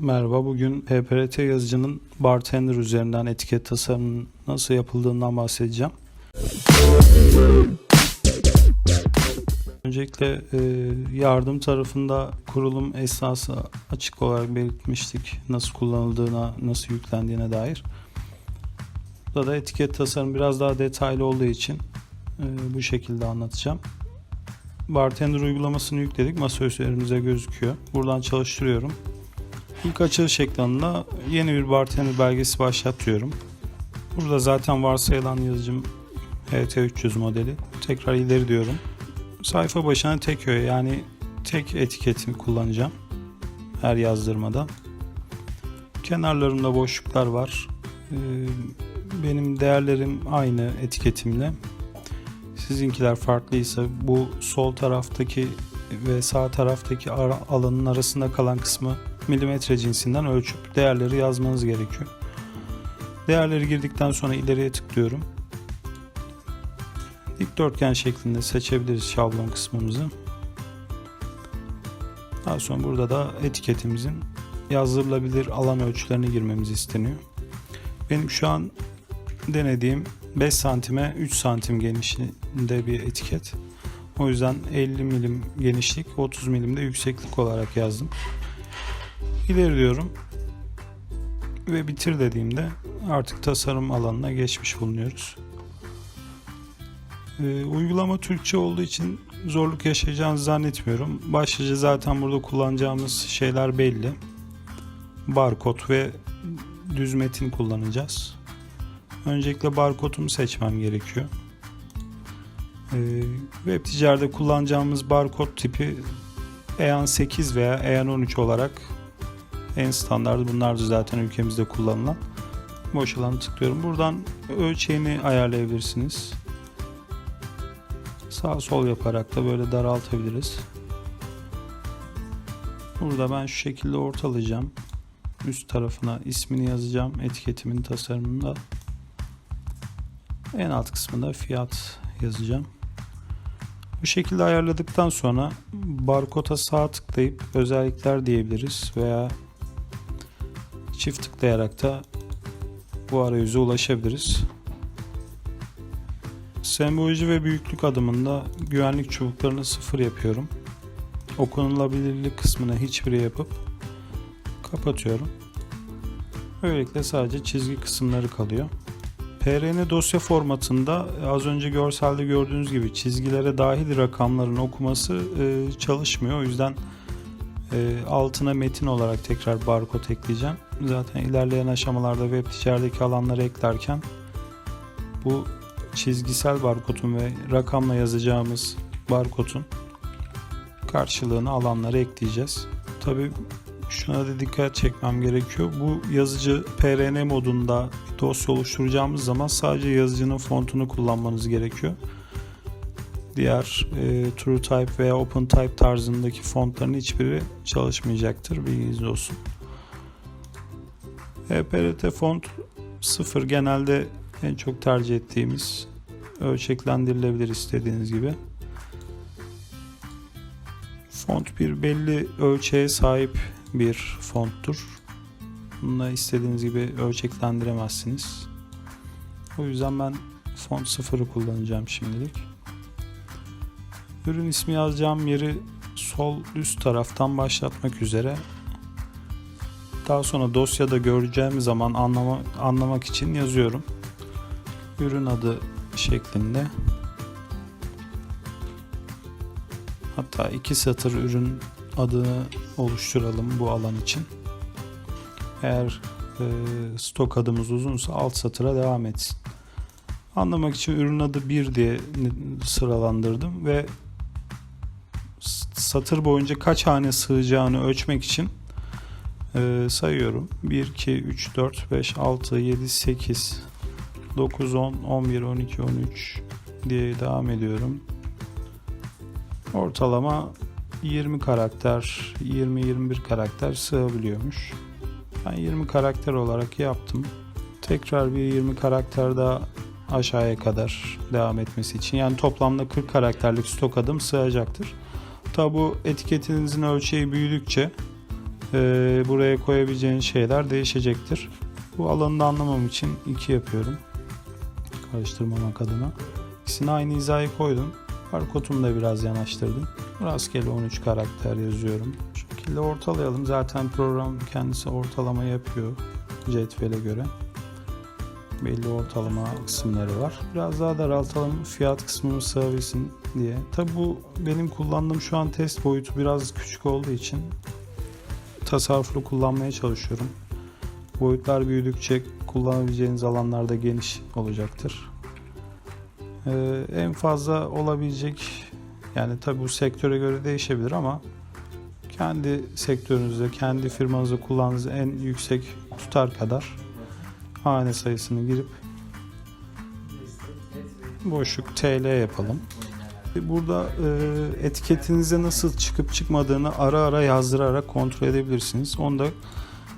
Merhaba, bugün PPRT yazıcının bartender üzerinden etiket tasarımının nasıl yapıldığından bahsedeceğim. Öncelikle e, yardım tarafında kurulum esnası açık olarak belirtmiştik nasıl kullanıldığına, nasıl yüklendiğine dair. Burada da etiket tasarım biraz daha detaylı olduğu için e, bu şekilde anlatacağım. Bartender uygulamasını yükledik. Masa üzerimize gözüküyor. Buradan çalıştırıyorum. İlk açılış ekranında yeni bir bartender belgesi başlatıyorum. Burada zaten varsayılan yazıcım HT300 modeli. Tekrar ileri diyorum. Sayfa başına tek öğe yani tek etiketimi kullanacağım. Her yazdırmada. Kenarlarında boşluklar var. Ee, Benim değerlerim aynı etiketimle. Sizinkiler farklıysa bu sol taraftaki ve sağ taraftaki ara- alanın arasında kalan kısmı milimetre cinsinden ölçüp değerleri yazmanız gerekiyor. Değerleri girdikten sonra ileriye tıklıyorum. Dikdörtgen şeklinde seçebiliriz şablon kısmımızı. Daha sonra burada da etiketimizin yazdırılabilir alan ölçülerini girmemiz isteniyor. Benim şu an denediğim 5 santime 3 santim genişliğinde bir etiket. O yüzden 50 milim genişlik, 30 milim de yükseklik olarak yazdım. İleri diyorum ve bitir dediğimde artık tasarım alanına geçmiş bulunuyoruz. Ee, uygulama Türkçe olduğu için zorluk yaşayacağınızı zannetmiyorum. Başlıca zaten burada kullanacağımız şeyler belli. Barkod ve düz metin kullanacağız. Öncelikle barkodumu seçmem gerekiyor. Ee, web ticarede kullanacağımız barkod tipi EAN 8 veya EAN 13 olarak en standartı bunlardı zaten ülkemizde kullanılan. Boş alanı tıklıyorum. Buradan ölçeğini ayarlayabilirsiniz. Sağ sol yaparak da böyle daraltabiliriz. Burada ben şu şekilde ortalayacağım. Üst tarafına ismini yazacağım etiketimin tasarımında. En alt kısmında fiyat yazacağım. Bu şekilde ayarladıktan sonra barkoda sağ tıklayıp özellikler diyebiliriz veya çift tıklayarak da bu arayüze ulaşabiliriz. Semboloji ve büyüklük adımında güvenlik çubuklarını sıfır yapıyorum. Okunulabilirlik kısmına hiçbiri yapıp kapatıyorum. Böylelikle sadece çizgi kısımları kalıyor. PRN dosya formatında az önce görselde gördüğünüz gibi çizgilere dahil rakamların okuması e, çalışmıyor. O yüzden e, altına metin olarak tekrar barkod ekleyeceğim. Zaten ilerleyen aşamalarda web ticaredeki alanları eklerken bu çizgisel barkodun ve rakamla yazacağımız barkodun karşılığını alanlara ekleyeceğiz. Tabi şuna da dikkat çekmem gerekiyor. Bu yazıcı PRN modunda bir dosya oluşturacağımız zaman sadece yazıcının fontunu kullanmanız gerekiyor. Diğer e, TrueType veya OpenType tarzındaki fontların hiçbiri çalışmayacaktır. Bilginiz olsun. EPRT font 0 genelde en çok tercih ettiğimiz ölçeklendirilebilir istediğiniz gibi. Font bir belli ölçeğe sahip bir fonttur. Bununla istediğiniz gibi ölçeklendiremezsiniz. O yüzden ben font 0'ı kullanacağım şimdilik. Ürün ismi yazacağım yeri sol üst taraftan başlatmak üzere. Daha sonra dosyada göreceğim zaman anlama, anlamak için yazıyorum. Ürün adı şeklinde. Hatta iki satır ürün adını oluşturalım bu alan için. Eğer e, stok adımız uzunsa alt satıra devam etsin. Anlamak için ürün adı 1 diye sıralandırdım ve satır boyunca kaç hane sığacağını ölçmek için e, sayıyorum. 1, 2, 3, 4, 5, 6, 7, 8, 9, 10, 11, 12, 13 diye devam ediyorum. Ortalama 20 karakter, 20-21 karakter sığabiliyormuş. Ben 20 karakter olarak yaptım. Tekrar bir 20 karakter daha aşağıya kadar devam etmesi için. Yani toplamda 40 karakterlik stok adım sığacaktır. Tabi bu etiketinizin ölçeği büyüdükçe buraya koyabileceğiniz şeyler değişecektir. Bu alanını anlamam için 2 yapıyorum. Karıştırmamak adına. İkisini aynı hizaya koydum. Barkodumu da biraz yanaştırdım. Rastgele 13 karakter yazıyorum. Şu şekilde ortalayalım. Zaten program kendisi ortalama yapıyor cetvele göre. Belli ortalama kısımları var. Biraz daha daraltalım fiyat kısmımız sığabilsin diye. Tabi bu benim kullandığım şu an test boyutu biraz küçük olduğu için tasarruflu kullanmaya çalışıyorum. Boyutlar büyüdükçe kullanabileceğiniz alanlarda geniş olacaktır. Ee, en fazla olabilecek yani tabi bu sektöre göre değişebilir ama kendi sektörünüzde, kendi firmanızda kullandığınız en yüksek tutar kadar hane sayısını girip boşluk TL yapalım. Burada e, etiketinize nasıl çıkıp çıkmadığını ara ara yazdırarak kontrol edebilirsiniz. Onu da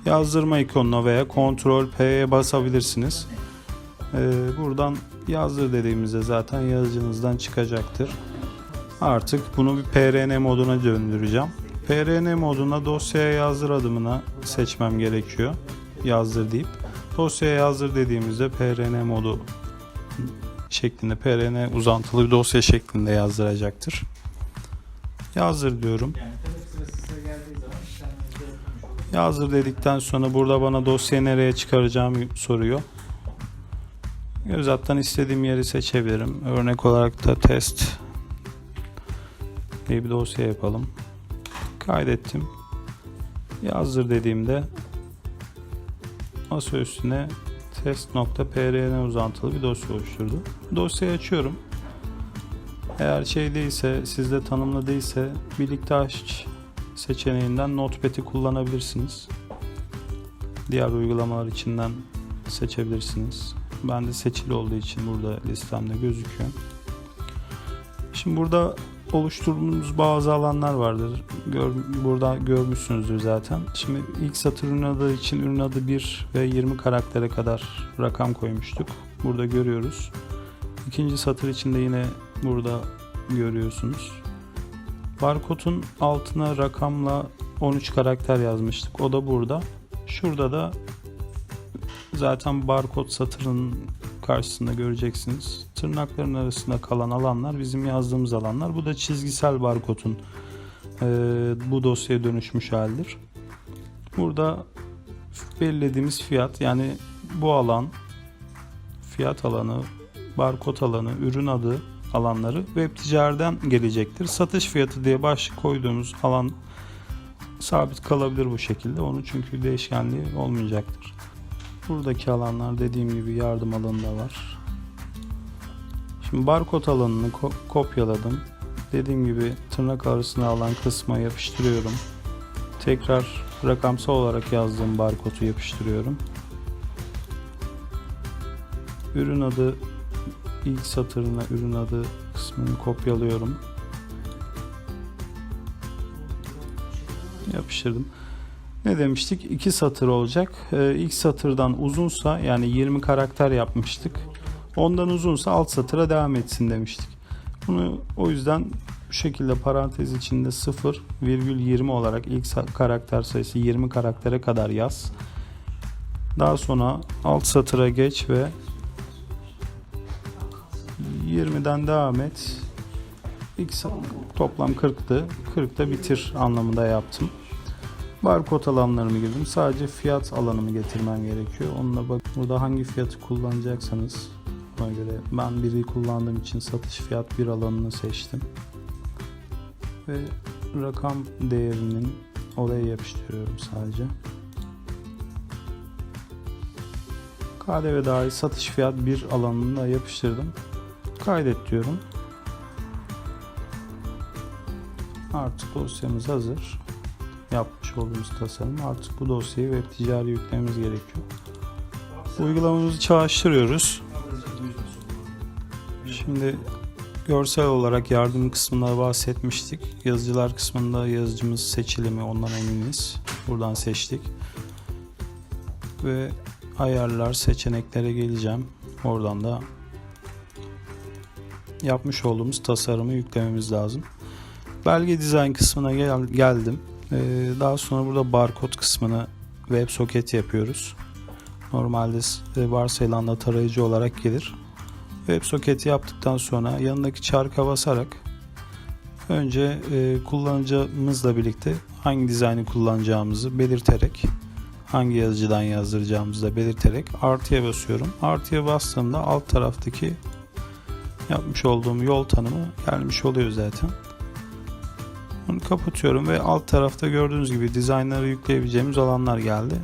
yazdırma ikonuna veya kontrol P'ye basabilirsiniz. E, buradan yazdır dediğimizde zaten yazıcınızdan çıkacaktır. Artık bunu bir PRN moduna döndüreceğim. PRN moduna dosyaya yazdır adımına seçmem gerekiyor. Yazdır deyip dosyaya yazdır dediğimizde PRN modu şeklinde PRN uzantılı bir dosya şeklinde yazdıracaktır. Yazdır diyorum. Yazdır dedikten sonra burada bana dosyayı nereye çıkaracağımı soruyor. Göz alttan istediğim yeri seçebilirim. Örnek olarak da test diye bir dosya yapalım. Kaydettim. Yazdır dediğimde masa üstüne test.prn uzantılı bir dosya oluşturdu. Dosyayı açıyorum. Eğer şey değilse, sizde tanımlı değilse birlikte aç seçeneğinden Notepad'i kullanabilirsiniz. Diğer uygulamalar içinden seçebilirsiniz. Ben de seçili olduğu için burada listemde gözüküyor. Şimdi burada oluşturduğumuz bazı alanlar vardır. Gör, burada görmüşsünüzdür zaten. Şimdi ilk satır ürün adı için ürün adı 1 ve 20 karaktere kadar rakam koymuştuk. Burada görüyoruz. İkinci satır içinde yine burada görüyorsunuz. Barkodun altına rakamla 13 karakter yazmıştık. O da burada. Şurada da zaten barkod satırının karşısında göreceksiniz. Tırnakların arasında kalan alanlar bizim yazdığımız alanlar. Bu da çizgisel barkodun e, bu dosyaya dönüşmüş halidir. Burada belirlediğimiz fiyat yani bu alan fiyat alanı, barkod alanı, ürün adı alanları web ticareden gelecektir. Satış fiyatı diye başlık koyduğumuz alan sabit kalabilir bu şekilde. Onun çünkü değişkenliği olmayacaktır. Buradaki alanlar dediğim gibi yardım alanı da var. Şimdi barkod alanını ko- kopyaladım. Dediğim gibi tırnak arasına alan kısma yapıştırıyorum. Tekrar rakamsal olarak yazdığım barkodu yapıştırıyorum. Ürün adı ilk satırına ürün adı kısmını kopyalıyorum. Yapıştırdım. Ne demiştik? İki satır olacak. Ee, ilk satırdan uzunsa yani 20 karakter yapmıştık. Ondan uzunsa alt satıra devam etsin demiştik. Bunu o yüzden bu şekilde parantez içinde 0,20 olarak ilk karakter sayısı 20 karaktere kadar yaz. Daha sonra alt satıra geç ve 20'den devam et. İlk toplam 40'tı. 40'ta bitir anlamında yaptım. Barkod alanlarımı girdim. Sadece fiyat alanımı getirmem gerekiyor. Onunla bak burada hangi fiyatı kullanacaksanız ona göre ben biri kullandığım için satış fiyat bir alanını seçtim. Ve rakam değerinin oraya yapıştırıyorum sadece. KDV dahil satış fiyat bir alanını da yapıştırdım. Kaydet diyorum. Artık dosyamız hazır olduğumuz tasarım. Artık bu dosyayı web ticari yüklememiz gerekiyor. Uygulamamızı çalıştırıyoruz. Şimdi görsel olarak yardım kısmında bahsetmiştik. Yazıcılar kısmında yazıcımız seçili mi ondan eminiz. Buradan seçtik. Ve ayarlar seçeneklere geleceğim. Oradan da yapmış olduğumuz tasarımı yüklememiz lazım. Belge dizayn kısmına gel- geldim. Ee, daha sonra burada barkod kısmını WebSocket yapıyoruz. Normalde e, varsayılan tarayıcı olarak gelir. WebSocket'i yaptıktan sonra yanındaki çarka basarak önce e, kullanıcımızla birlikte hangi dizaynı kullanacağımızı belirterek hangi yazıcıdan yazdıracağımızı da belirterek artıya basıyorum. Artıya bastığımda alt taraftaki yapmış olduğum yol tanımı gelmiş oluyor zaten. Bunu kapatıyorum ve alt tarafta gördüğünüz gibi dizaynları yükleyebileceğimiz alanlar geldi.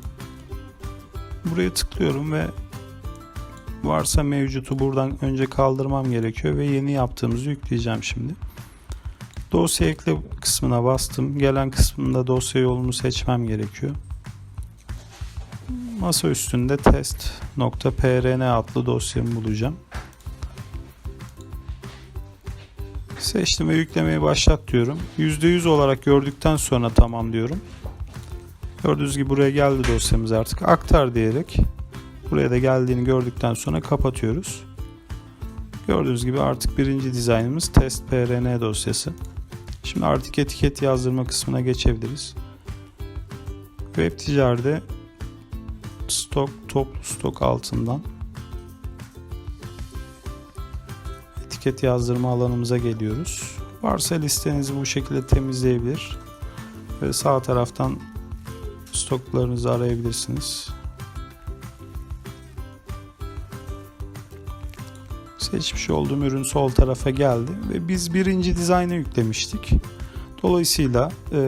Buraya tıklıyorum ve varsa mevcutu buradan önce kaldırmam gerekiyor ve yeni yaptığımızı yükleyeceğim şimdi. Dosya ekle kısmına bastım. Gelen kısmında dosya yolunu seçmem gerekiyor. Masa üstünde test.prn adlı dosyamı bulacağım. Seçtim ve yüklemeyi başlat diyorum. %100 olarak gördükten sonra tamam diyorum. Gördüğünüz gibi buraya geldi dosyamız artık. Aktar diyerek buraya da geldiğini gördükten sonra kapatıyoruz. Gördüğünüz gibi artık birinci dizaynımız test.prn dosyası. Şimdi artık etiket yazdırma kısmına geçebiliriz. Web ticarede stok toplu stok altından etiket yazdırma alanımıza geliyoruz. Varsa listenizi bu şekilde temizleyebilir ve sağ taraftan stoklarınızı arayabilirsiniz. Seçmiş olduğum ürün sol tarafa geldi ve biz birinci dizayna yüklemiştik. Dolayısıyla e,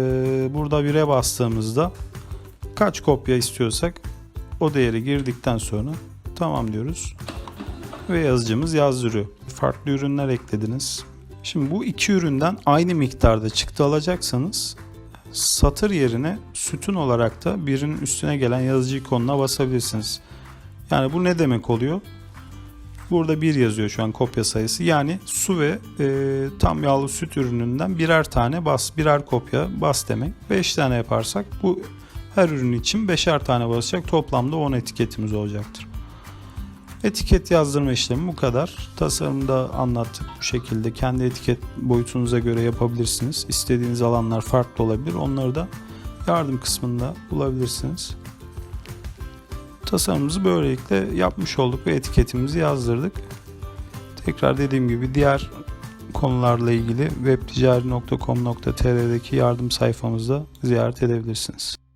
burada bire bastığımızda kaç kopya istiyorsak o değeri girdikten sonra tamam diyoruz ve yazıcımız yazdırıyor. Farklı ürünler eklediniz. Şimdi bu iki üründen aynı miktarda çıktı alacaksanız satır yerine sütun olarak da birinin üstüne gelen yazıcı ikonuna basabilirsiniz. Yani bu ne demek oluyor? Burada bir yazıyor şu an kopya sayısı. Yani su ve e, tam yağlı süt ürününden birer tane bas, birer kopya bas demek. 5 tane yaparsak bu her ürün için beşer tane basacak. Toplamda 10 etiketimiz olacaktır. Etiket yazdırma işlemi bu kadar. Tasarımda anlattık bu şekilde. Kendi etiket boyutunuza göre yapabilirsiniz. İstediğiniz alanlar farklı olabilir. Onları da yardım kısmında bulabilirsiniz. Tasarımımızı böylelikle yapmış olduk ve etiketimizi yazdırdık. Tekrar dediğim gibi diğer konularla ilgili webticari.com.tr'deki yardım sayfamızda ziyaret edebilirsiniz.